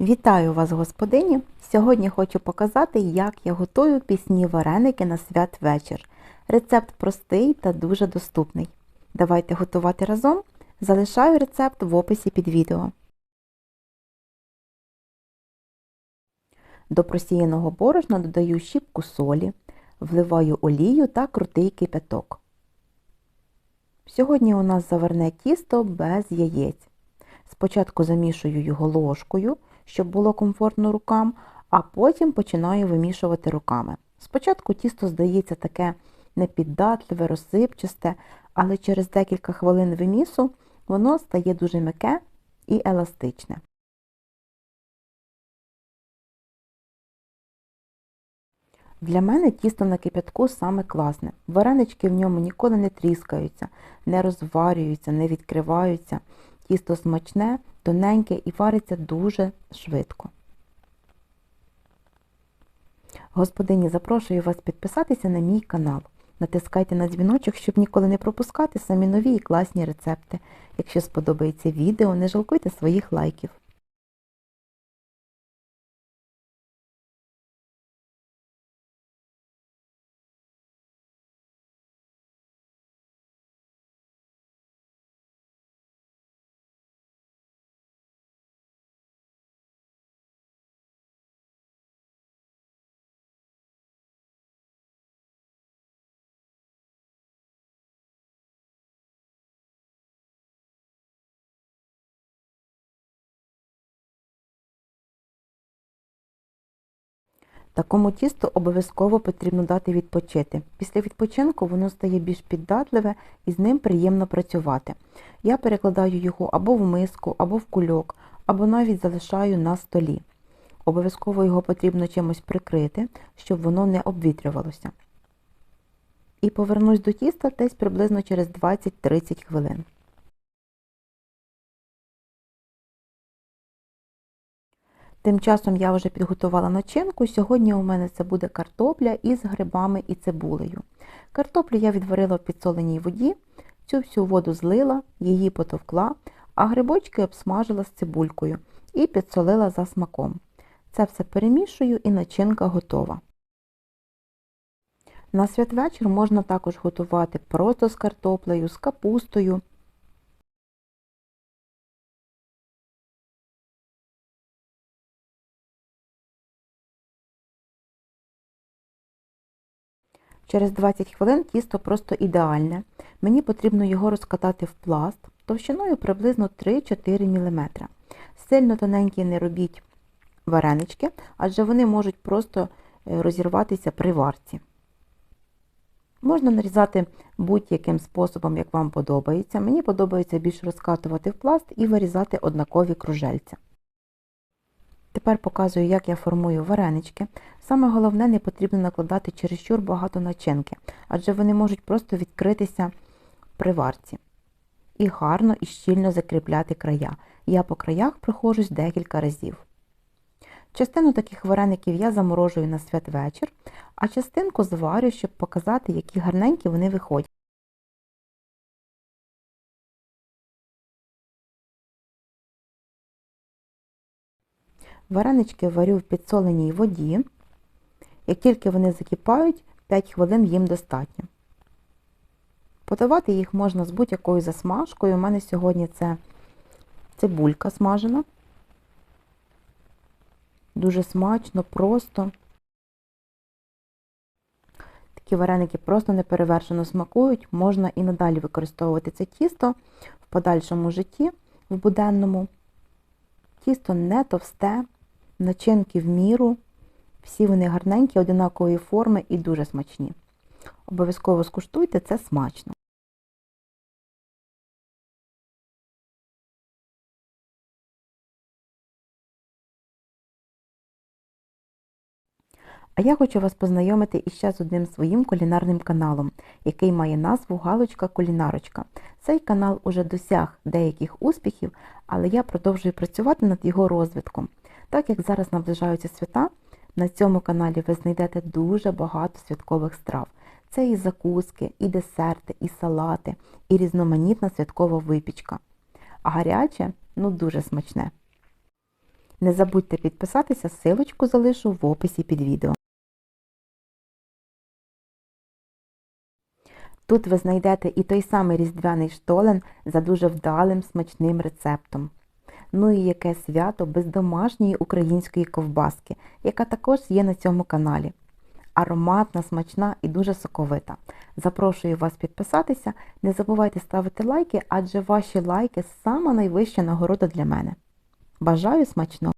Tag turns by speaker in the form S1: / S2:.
S1: Вітаю вас, господині! Сьогодні хочу показати, як я готую пісні вареники на святвечір. Рецепт простий та дуже доступний. Давайте готувати разом. Залишаю рецепт в описі під відео. До просіяного борошна додаю щіпку солі, вливаю олію та крутий кипяток. Сьогодні у нас заварне тісто без яєць. Спочатку замішую його ложкою, щоб було комфортно рукам, а потім починаю вимішувати руками. Спочатку тісто здається таке непіддатливе, розсипчасте, але через декілька хвилин вимісу воно стає дуже м'яке і еластичне. Для мене тісто на кипятку саме класне. Варенички в ньому ніколи не тріскаються, не розварюються, не відкриваються. Тісто смачне, тоненьке і вариться дуже швидко. Господині, запрошую вас підписатися на мій канал. Натискайте на дзвіночок, щоб ніколи не пропускати самі нові і класні рецепти. Якщо сподобається відео, не жалкуйте своїх лайків. Такому тісту обов'язково потрібно дати відпочити. Після відпочинку воно стає більш піддатливе і з ним приємно працювати. Я перекладаю його або в миску, або в кульок, або навіть залишаю на столі. Обов'язково його потрібно чимось прикрити, щоб воно не обвітрювалося. І повернусь до тіста десь приблизно через 20-30 хвилин. Тим часом я вже підготувала начинку. Сьогодні у мене це буде картопля із грибами і цибулею. Картоплю я відварила в підсоленій воді, цю всю воду злила, її потовкла, а грибочки обсмажила з цибулькою і підсолила за смаком. Це все перемішую і начинка готова. На святвечір можна також готувати просто з картоплею, з капустою. Через 20 хвилин тісто просто ідеальне. Мені потрібно його розкатати в пласт товщиною приблизно 3-4 мм. Сильно тоненькі не робіть варенички, адже вони можуть просто е, розірватися при варці. Можна нарізати будь-яким способом, як вам подобається. Мені подобається більш розкатувати в пласт і вирізати однакові кружельця. Тепер показую, як я формую варенички. Саме головне, не потрібно накладати чересчур багато начинки, адже вони можуть просто відкритися при варці. І гарно і щільно закріпляти края. Я по краях проходжусь декілька разів. Частину таких вареників я заморожую на святвечір, а частинку зварю, щоб показати, які гарненькі вони виходять. Варенички варю в підсоленій воді. Як тільки вони закипають, 5 хвилин їм достатньо. Подавати їх можна з будь-якою засмажкою. У мене сьогодні це цибулька смажена. Дуже смачно, просто. Такі вареники просто неперевершено смакують, можна і надалі використовувати це тісто в подальшому житті, в буденному. Тісто не товсте, начинки в міру, всі вони гарненькі, одинакової форми і дуже смачні. Обов'язково скуштуйте, це смачно. А я хочу вас познайомити іще з одним своїм кулінарним каналом, який має назву Галочка Кулінарочка. Цей канал уже досяг деяких успіхів, але я продовжую працювати над його розвитком. Так як зараз наближаються свята, на цьому каналі ви знайдете дуже багато святкових страв. Це і закуски, і десерти, і салати, і різноманітна святкова випічка. А гаряче, ну дуже смачне. Не забудьте підписатися, силочку залишу в описі під відео. Тут ви знайдете і той самий різдвяний штолен за дуже вдалим смачним рецептом. Ну і яке свято без домашньої української ковбаски, яка також є на цьому каналі. Ароматна, смачна і дуже соковита. Запрошую вас підписатися. Не забувайте ставити лайки, адже ваші лайки сама найвища нагорода для мене. Бажаю смачного!